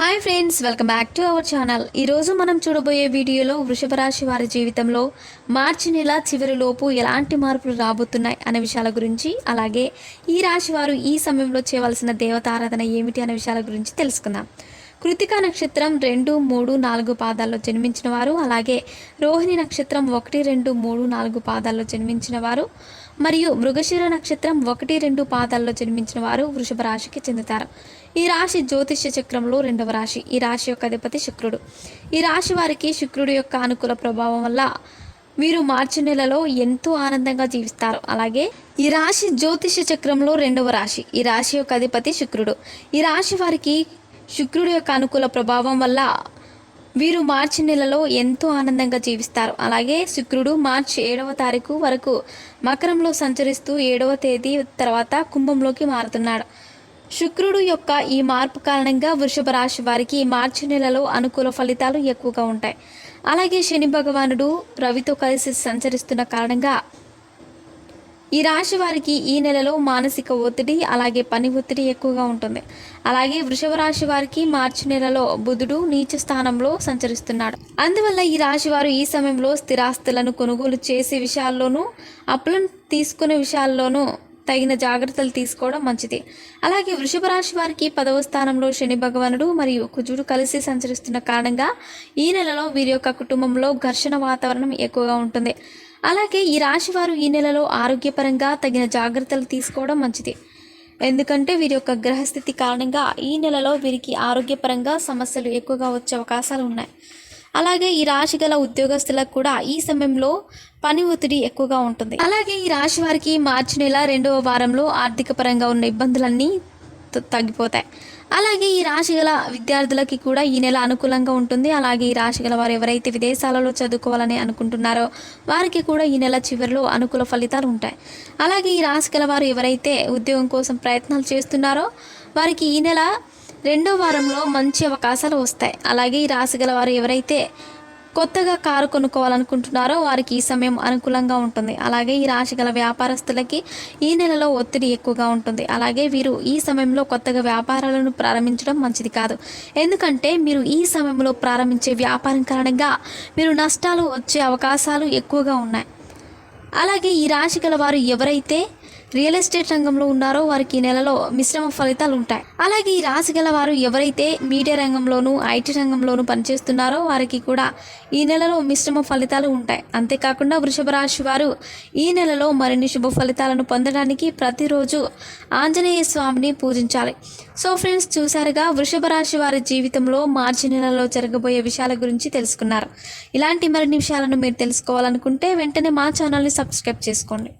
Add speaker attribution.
Speaker 1: Hi friends welcome back to our channel ఈరోజు మనం చూడబోయే వీడియోలో వృషభ రాశి వారి జీవితంలో మార్చి నెల చివరిలోపు ఎలాంటి మార్పులు రాబోతున్నాయి అనే విషయాల గురించి అలాగే ఈ రాశి వారు ఈ సమయంలో చేయవలసిన దేవతారాధన ఏమిటి అనే విషయాల గురించి తెలుసుకుందాం. కృతికా నక్షత్రం రెండు మూడు నాలుగు పాదాల్లో జన్మించిన వారు అలాగే రోహిణి నక్షత్రం ఒకటి రెండు మూడు నాలుగు పాదాల్లో జన్మించిన వారు. మరియు మృగశిర నక్షత్రం ఒకటి రెండు పాదాల్లో జన్మించిన వారు వృషభ రాశికి చెందుతారు. ఈ రాశి జ్యోతిష్య చక్రంలో రెండవ రాశి. ఈ రాశి యొక్క అధిపతి శుక్రుడు. ఈ రాశి వారికి శుక్రుడు యొక్క అనుకూల ప్రభావం వల్ల వీరు మార్చి నెలలో ఎంతో ఆనందంగా జీవిస్తారు. అలాగే ఈ రాశి జ్యోతిష్య చక్రంలో రెండవ రాశి. ఈ రాశి యొక్క అధిపతి శుక్రుడు. ఈ రాశి వారికి శుక్రుడు యొక్క అనుకూల ప్రభావం వల్ల వీరు మార్చి నెలలో ఎంతో ఆనందంగా జీవిస్తారు. అలాగే శుక్రుడు మార్చి ఏడవ తారీఖు వరకు మకరంలో సంచరిస్తూ ఏడవ తేదీ తర్వాత కుంభంలోకి మారుతున్నాడు. శుక్రుడు యొక్క ఈ మార్పు కారణంగా వృషభ రాశి వారికి మార్చి నెలలో అనుకూల ఫలితాలు ఎక్కువగా ఉంటాయి. అలాగే శని భగవానుడు రవితో కలిసి సంచరిస్తున్న కారణంగా ఈ రాశి వారికి ఈ నెలలో మానసిక ఒత్తిడి అలాగే పని ఒత్తిడి ఎక్కువగా ఉంటుంది. అలాగే వృషభ రాశి వారికి మార్చి నెలలో బుధుడు నీచ స్థానంలో సంచరిస్తున్నాడు. అందువల్ల ఈ రాశి వారు ఈ సమయంలో స్థిరాస్తులను కొనుగోలు చేసే విషయాల్లోనూ అప్పులను తీసుకునే విషయాల్లోనూ తగిన జాగ్రత్తలు తీసుకోవడం మంచిది. అలాగే వృషభ రాశి వారికి పదవ స్థానంలో శని భగవానుడు మరియు కుజుడు కలిసి సంచరిస్తున్న కారణంగా ఈ నెలలో వీరి యొక్క కుటుంబంలో ఘర్షణ వాతావరణం ఎక్కువగా ఉంటుంది. అలాగే ఈ రాశి వారు ఈ నెలలో ఆరోగ్యపరంగా తగిన జాగ్రత్తలు తీసుకోవడం మంచిది. ఎందుకంటే వీరి యొక్క గ్రహస్థితి కారణంగా ఈ నెలలో వీరికి ఆరోగ్యపరంగా సమస్యలు ఎక్కువగా వచ్చే అవకాశాలు ఉన్నాయి. అలాగే ఈ రాశి గల ఉద్యోగస్తులకు కూడా ఈ సమయంలో పని ఒత్తిడి ఎక్కువగా ఉంటుంది. అలాగే ఈ రాశి వారికి మార్చి నెల రెండవ వారంలో ఆర్థిక పరంగా ఉన్న ఇబ్బందులన్నీ తగ్గిపోతాయి. అలాగే ఈ రాశి గల విద్యార్థులకి కూడా ఈ నెల అనుకూలంగా ఉంటుంది. అలాగే ఈ రాశి గల వారు ఎవరైతే విదేశాలలో చదువుకోవాలని అనుకుంటున్నారో వారికి కూడా ఈ నెల చివరిలో అనుకూల ఫలితాలు ఉంటాయి. అలాగే ఈ రాశి గల వారు ఎవరైతే ఉద్యోగం కోసం ప్రయత్నాలు చేస్తున్నారో వారికి ఈ నెల రెండో వారంలో మంచి అవకాశాలు వస్తాయి. అలాగే ఈ రాశి గల వారు ఎవరైతే కొత్తగా కారు కొనుక్కోవాలనుకుంటున్నారో వారికి ఈ సమయం అనుకూలంగా ఉంటుంది. అలాగే ఈ రాశి గల వ్యాపారస్తులకి ఈ నెలలో ఒత్తిడి ఎక్కువగా ఉంటుంది. అలాగే వీరు ఈ సమయంలో కొత్తగా వ్యాపారాలను ప్రారంభించడం మంచిది కాదు. ఎందుకంటే మీరు ఈ సమయంలో ప్రారంభించే వ్యాపారం కారణంగా మీరు నష్టాలు వచ్చే అవకాశాలు ఎక్కువగా ఉన్నాయి. అలాగే ఈ రాశి గల వారు ఎవరైతే రియల్ ఎస్టేట్ రంగంలో ఉన్నారో వారికి ఈ నెలలో మిశ్రమ ఫలితాలు ఉంటాయి. అలాగే ఈ రాశి గల వారు ఎవరైతే మీడియా రంగంలోనూ ఐటీ రంగంలోనూ పనిచేస్తున్నారో వారికి కూడా ఈ నెలలో మిశ్రమ ఫలితాలు ఉంటాయి. అంతేకాకుండా వృషభ రాశి వారు ఈ నెలలో మరిన్ని శుభ ఫలితాలను పొందడానికి ప్రతిరోజు ఆంజనేయ స్వామిని పూజించాలి. సో ఫ్రెండ్స్ చూసారుగా వృషభ రాశి వారి జీవితంలో మార్చి నెలలో జరగబోయే విషయాల గురించి తెలుసుకున్నారు. ఇలాంటి మరిన్ని విషయాలను మీరు తెలుసుకోవాలనుకుంటే వెంటనే మా ఛానల్ని సబ్స్క్రైబ్ చేసుకోండి.